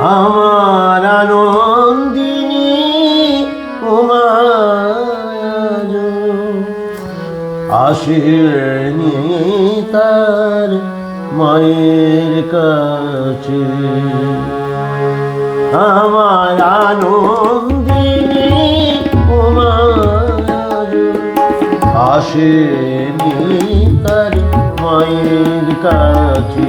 আমার আনন্দিনী আসেনি তার মায়ের কাছে। আমার আনন্দিনী উমাজ আসেনি তার মায়ের কাছে।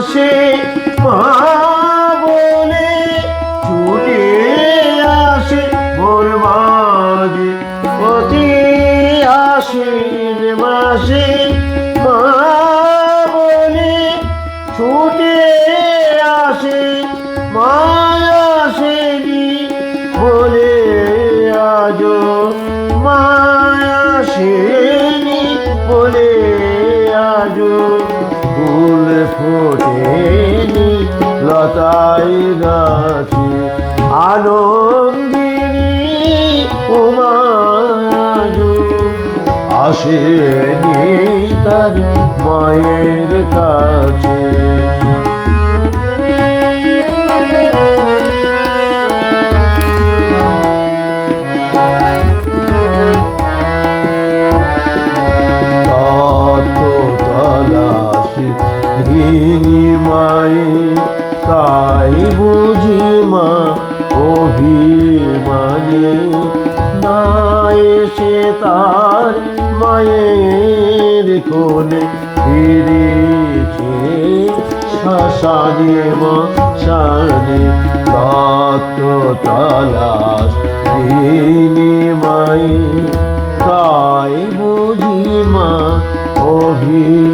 মাসে মা বলে ছুটে আসে মাঝে। প্রতি আশ্বিন মাসে মা বলে ছুটে আসে মায়া আসেনি বলে আজো মায়া সেনি বলে আনন্দিনী উমাজু আসেনি তার মায়ের কাছে। মায়ে তাই বুঝি মা অভিমানে না এসে তার মায়ের কোলে ফিরেছে। শ্মশানে, মশানে তত তলাশ ঘিনি মায়ে। তাই বুঝি মা অভিমানে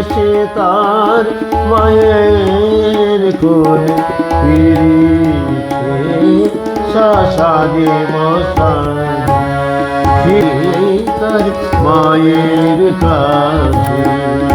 এসে তার মায়ের কোলে। ফিরিছে মশাই তার মায়ের কাছে।